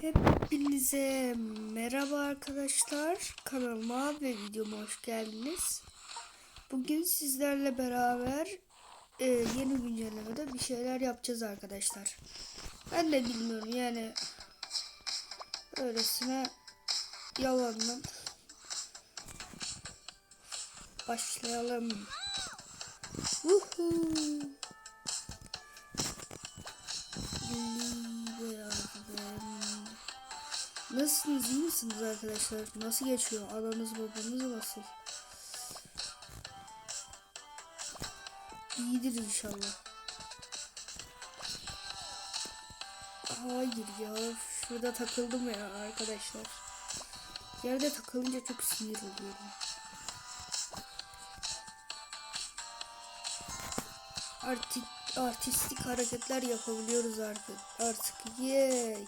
Hepinize merhaba arkadaşlar. Kanalıma ve videoma hoş geldiniz. Bugün sizlerle beraber e, yeni güncellemede bir şeyler yapacağız arkadaşlar. Ben de bilmiyorum yani öylesine yalanla başlayalım. Woohoo. Nasılsınız iyi misiniz arkadaşlar? Nasıl geçiyor? Ananız babanız nasıl? İyidir inşallah. Hayır ya. Şurada takıldım ya arkadaşlar. Yerde takılınca çok sinir oluyorum. Arti artistik hareketler yapabiliyoruz artık. Artık yay.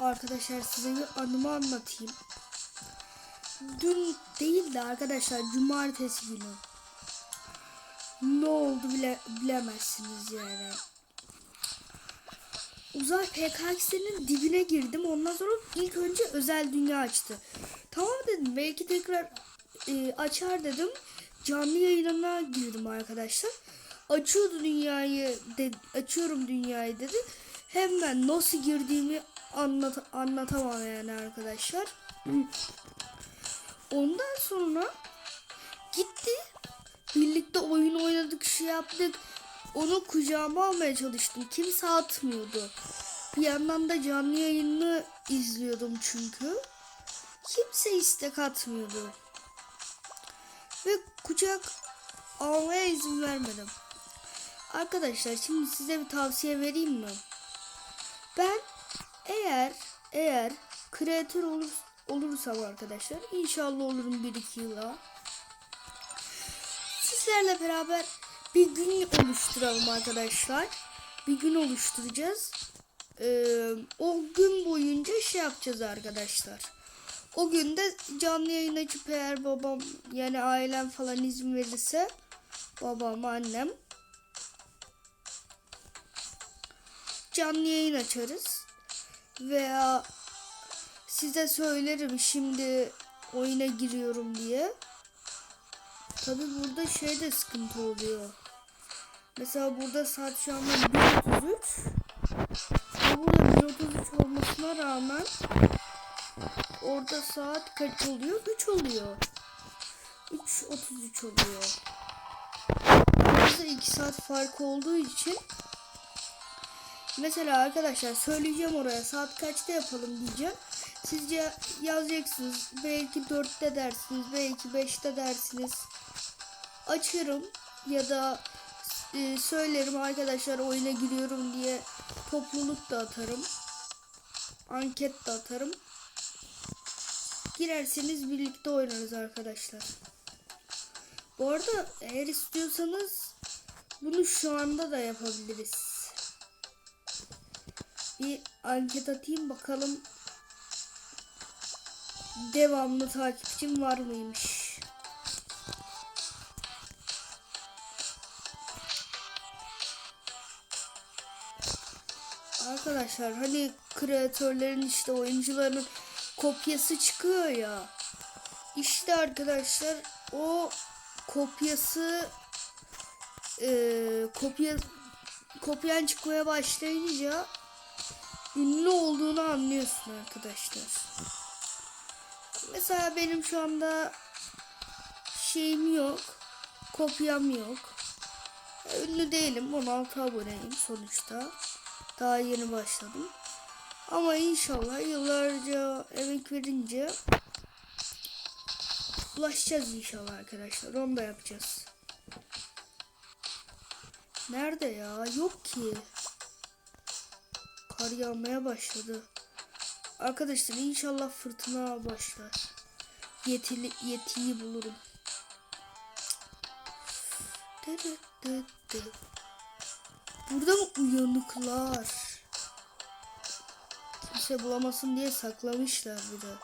Arkadaşlar size bir anımı anlatayım. Dün değil de arkadaşlar cumartesi günü. Ne oldu bile bilemezsiniz yani. Uzay PKX'nin dibine girdim. Ondan sonra ilk önce özel dünya açtı. Tamam dedim belki tekrar e, açar dedim. Canlı yayınına girdim arkadaşlar. Açıyordu dünyayı de, açıyorum dünyayı dedi. Hemen nasıl girdiğimi anlat anlatamam yani arkadaşlar. Ondan sonra gitti. Birlikte oyun oynadık, şey yaptık. Onu kucağıma almaya çalıştım. Kimse atmıyordu. Bir yandan da canlı yayını izliyordum çünkü. Kimse istek atmıyordu. Ve kucak almaya izin vermedim. Arkadaşlar şimdi size bir tavsiye vereyim mi? Ben eğer eğer kreatör olur, olursam arkadaşlar inşallah olurum 1-2 yıla. Sizlerle beraber bir gün oluşturalım arkadaşlar. Bir gün oluşturacağız. Ee, o gün boyunca şey yapacağız arkadaşlar. O günde canlı yayın açıp eğer babam yani ailem falan izin verirse babam annem canlı yayın açarız. Veya size söylerim şimdi oyuna giriyorum diye. Tabi burada şey de sıkıntı oluyor. Mesela burada saat şu anda 1.33. Ama Burada 1.33 olmasına rağmen orada saat kaç oluyor? 3 oluyor. 3.33 oluyor. Burada 2 saat fark olduğu için Mesela arkadaşlar söyleyeceğim oraya saat kaçta yapalım diyeceğim. Sizce yazacaksınız. Belki 4'te dersiniz. Belki 5'te dersiniz. Açarım ya da e, söylerim arkadaşlar oyuna giriyorum diye topluluk da atarım. Anket de atarım. Girerseniz birlikte oynarız arkadaşlar. Bu arada eğer istiyorsanız bunu şu anda da yapabiliriz. Bir anket atayım bakalım. Devamlı takipçim var mıymış? Arkadaşlar hani kreatörlerin işte oyuncuların kopyası çıkıyor ya. İşte arkadaşlar o kopyası e, kopya kopyan çıkmaya başlayınca ünlü olduğunu anlıyorsun arkadaşlar. Mesela benim şu anda şeyim yok. Kopyam yok. Ünlü değilim. 16 aboneyim sonuçta. Daha yeni başladım. Ama inşallah yıllarca emek verince ulaşacağız inşallah arkadaşlar. Onu da yapacağız. Nerede ya? Yok ki. Kar yağmaya başladı. Arkadaşlar inşallah fırtına başlar. Yetili, yetiyi bulurum. Burada mı uyanıklar? Kimse bulamasın diye saklamışlar bir de.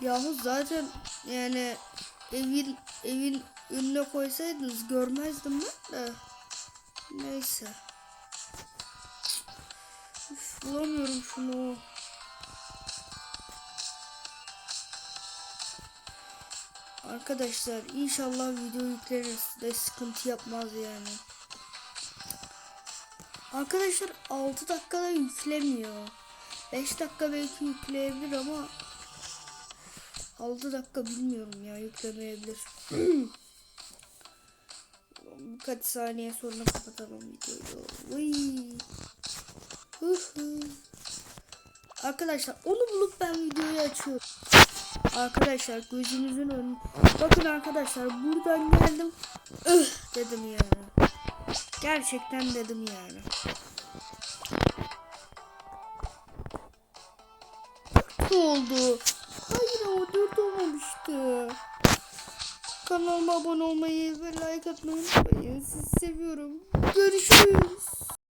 Yahu zaten yani evin evin önüne koysaydınız görmezdim ben de. Neyse. Bulamıyorum şunu. Arkadaşlar inşallah video yükleniriz de sıkıntı yapmaz yani. Arkadaşlar 6 dakikada yüklemiyor. 5 dakika belki yükleyebilir ama 6 dakika bilmiyorum ya yüklemeyebilir. Birkaç saniye sonra kapatalım videoyu. Vıy. Arkadaşlar onu bulup ben videoyu açıyorum. Arkadaşlar gözünüzün önü. Bakın arkadaşlar buradan geldim. Öh dedim yani. Gerçekten dedim yani. Ne oldu? Hayır o dört olmamıştı. Kanalıma abone olmayı ve like atmayı unutmayın. Sizi seviyorum. Görüşürüz.